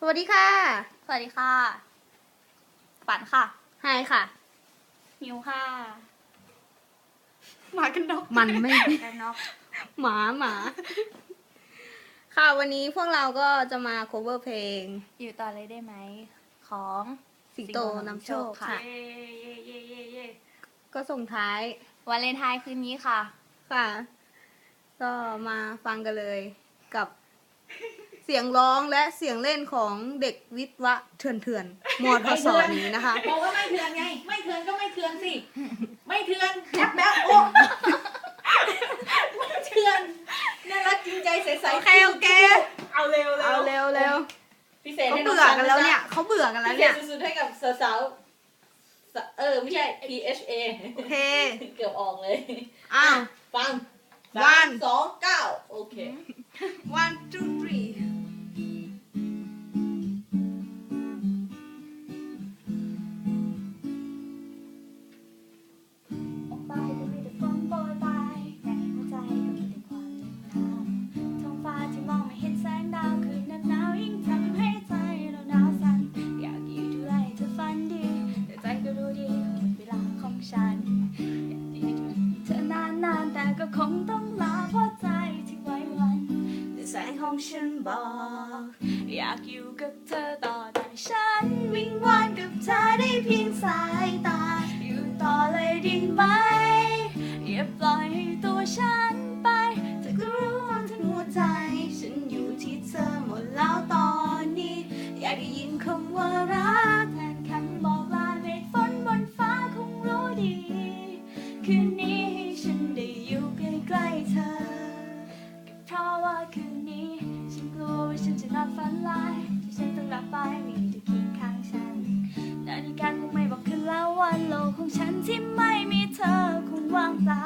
สวัสดีค่ะ สวัสดีค่ะปันค่ะไฮค่ะมิวค่ะมากันดอกมันไม่ กันน็อกหมาหมาค่ะวันนี้พวกเราก็จะมา cover เพลง อยู่ต่อเลยได้ไหม ของสิงโตนำโชคค่ะ เย้เย้เย้เย้เย้ก็ส่งท้าย วันเลนไทน์คืนนี้ค่ะ ค่ะ ก็มาฟังกันเลยกับ เสียงร้องและเสียงเล่นของเด็กวิทย์วะเถื่อนเถื่อนๆมอทศนี้นะคะ บอกว่าไม่เถื่อนไง ไม่เถื่อนก็ไม่เถื่อนสิ ไม่เถื่อนแอบแบบโอ้ไม่เถื่อนน่ารักจริงใจใสๆโอเคโอเค เอาเร็วเอาเร็วเร็วพิเศษเขาให้น้องเบื่อกันแล้วเนี่ยเขาเบื่อกันพิแล้วเศเนี่ษยสุดๆให้กับสาวๆสะเออไม่ใช่ P H A โอเคเกือบออกเลย อ้าว ฟัง One สามสองเก้าโอเค one two three งต้องลาเพราะใจที่ไว้วันแต่แสงของฉันบอก อยากอยู่กับเธอต่อแต่ฉันวิงวอนกับเธอได้เพียงสายตา อยู่ต่อเลยดีไหมอย่าปล่อยให้ตัวฉัน ลายที่ฉันต้องรับไปมีเธอเคียงข้างฉันนาฬิกาคงไม่บอกคืนแล้ววันโลกของฉันที่ไม่มีเธอคงว่างเปล่า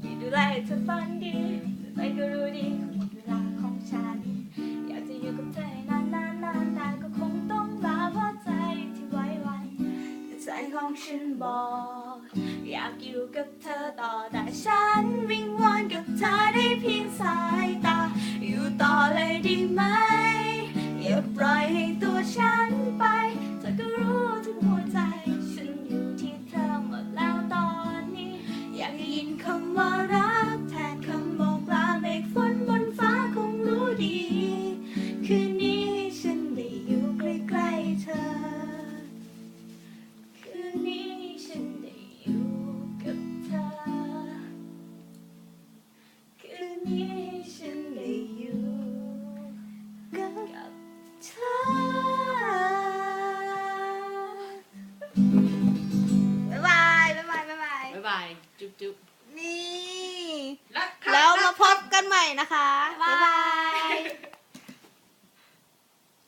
อยากดูแลเธอฝันดีแต่ใจก็รู้ดีหมดเวลาของฉัน อยากจะอยู่กับเธอให้นานนานนานแต่ก็คงต้องลาเพราะใจที่ไว้วันแต่ใจของฉันบอกอยากอยู่กับเธอต่อแต่ฉันวิงวอนกับเธอได้เพียงสาย คำว่ารัก แทนคำบอกลาเมฆฝนบนฟ้าคงรู้ดี คืนนี้ฉันได้อยู่ใกล้ๆเธอ คืนนี้ฉันได้อยู่กับเธอ คืนนี้ฉันได้อยู่กับเธอ บ๊ายบาย บ๊ายบาย บ๊ายบาย บ๊ายบาย จุ๊บจุ๊บ นี่รักแล้วมาพบกันใหม่นะคะ บ๊ายบาย